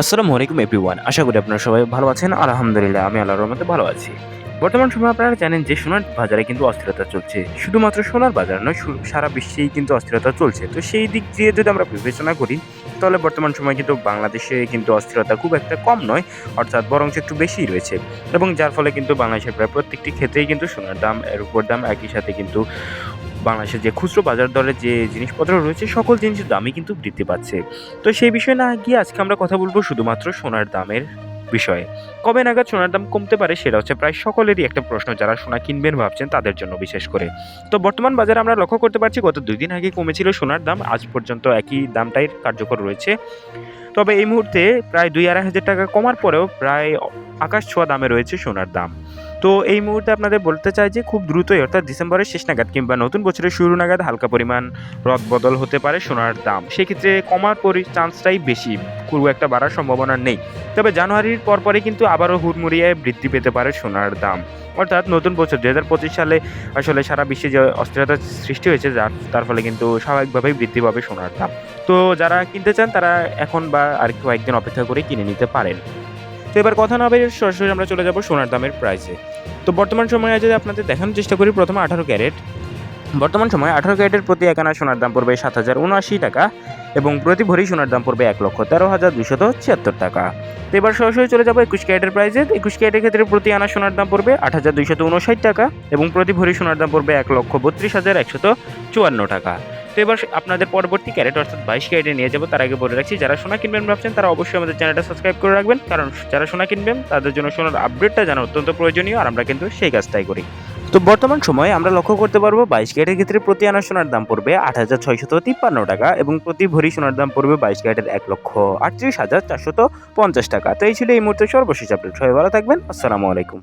আসসালামু আলাইকুম এভরিওয়ান আশা করি আপনারা সবাই ভালো আছেন। আলহামদুলিল্লাহ, আমি আল্লাহর রহমতে ভালো আছি। বর্তমান সময়ে আপনারা জানেন যে সোনার বাজারে কিন্তু অস্থিরতা চলছে। শুধুমাত্র সোনার বাজার নয় সারা বিশ্বেই কিন্তু অস্থিরতা চলছে। তো সেই দিক দিয়ে যদি আমরা বিবেচনা করি, তাহলে বর্তমান সময়ে কিন্তু বাংলাদেশে কিন্তু অস্থিরতা খুব একটা কম নয়, অর্থাৎ বরং একটু বেশিই রয়েছে। এবং যার ফলে কিন্তু বাংলাদেশের প্রায় প্রত্যেকটি ক্ষেত্রেই কিন্তু সোনার দাম, এর উপর দাম একই সাথে কিন্তু বাংলাদেশের যে খুচরো বাজার দরে যে জিনিসপত্র রয়েছে, সকল জিনিসের দামই কিন্তু বৃদ্ধি পাচ্ছে। তো সেই বিষয়ে না গিয়ে আজকে আমরা কথা বলব শুধুমাত্র সোনার দামের বিষয়ে। কবে নাগাদ সোনার দাম কমতে পারে সেটা হচ্ছে প্রায় সকলেরই একটা প্রশ্ন। যারা সোনা কিনবেন ভাবছেন তাদের জন্য বিশেষ করে। তো বর্তমান বাজারে আমরা লক্ষ্য করতে পারছি গত দুই দিন আগে কমেছিল সোনার দাম, আজ পর্যন্ত একই দামটাই কার্যকর রয়েছে। তবে এই মুহূর্তে প্রায় দুই আড়াই হাজার টাকা কমার পরেও প্রায় আকাশ ছোঁয়া দামে রয়েছে সোনার দাম। তো এই মুহূর্তে আপনাদের বলতে চাই যে খুব দ্রুতই, অর্থাৎ ডিসেম্বরের শেষ নাগাদ কিংবা নতুন বছরের শুরু নাগাদ হালকা পরিমাণ রদ বদল হতে পারে সোনার দাম। সেক্ষেত্রে কমার পরি চান্সটাই বেশি। খুব একটা বাড়ার সম্ভাবনা নেই। তবে জানুয়ারির পরপরই কিন্তু আবারও হুড়মুড়িয়ে বৃদ্ধি পেতে পারে সোনার দাম। অর্থাৎ নতুন বছর দু হাজার পঁচিশ সালে আসলে সারা বিশ্বে যে অস্থিরতার সৃষ্টি হয়েছে, যার, তার ফলে কিন্তু স্বাভাবিকভাবেই বৃদ্ধি পাবে সোনার দাম। তো যারা কিনতে চান, তারা এখন বা আর কয়েকদিন অপেক্ষা করে কিনে নিতে পারেন। তো এবার কথা না বেরিয়ে সরাসরি আমরা চলে যাব সোনার দামের প্রাইসে তো বর্তমান সময়ে যদি আপনাদের দেখানোর চেষ্টা করি, প্রথমে আঠারো ক্যারেট। বর্তমান সময়ে আঠারো ক্যারেটের প্রতি এক আনা সোনার দাম পড়বে সাত হাজার উনআশি টাকা এবং প্রতি ভরি সোনার দাম পড়বে এক লক্ষ তেরো হাজার দুশত ছিয়াত্তর টাকা। তো এবার সরাসরি চলে যাব একুশ ক্যারেটের প্রাইসে একুশ ক্যারেটের ক্ষেত্রে প্রতি আনা সোনার দাম পড়বে আট হাজার দুইশত উনষাট টাকা এবং প্রতি ভরি সোনার দাম পড়বে এক লক্ষ বত্রিশ হাজার একশত চুয়ান্ন টাকা। তো এবার আপনাদের পরবর্তী ক্যারেট, অর্থাৎ বাইশ ক্যারেটে নিয়ে যাব, তার আগে বলে রাখছি, যারা সোনা কিনবেন ভাবছেন, তারা অবশ্যই আমাদের চ্যানেলটা সাবস্ক্রাইব করে রাখবেন, কারণ যারা সোনা কিনবেন, তাদের জন্য সোনার আপডেটটা জানা অত্যন্ত প্রয়োজনীয়, আর আমরা কিন্তু সেই কাজটাই করি। তো বর্তমান সময়ে আমরা লক্ষ্য করতে পারব, বাইশ ক্যারেটের ক্ষেত্রে প্রতি আনা সোনার দাম পড়বে আট হাজার ছয়শত তিপ্পান্ন টাকা এবং প্রতি ভরি সোনার দাম পড়বে বাইশ ক্যারেটের এক লক্ষ আটত্রিশ হাজার চারশত পঞ্চাশ টাকা। তো এই ছিল এই মুহূর্তে সর্বশেষ আপডেট সবাই ভালো থাকবেন। আসসালামু আলাইকুম।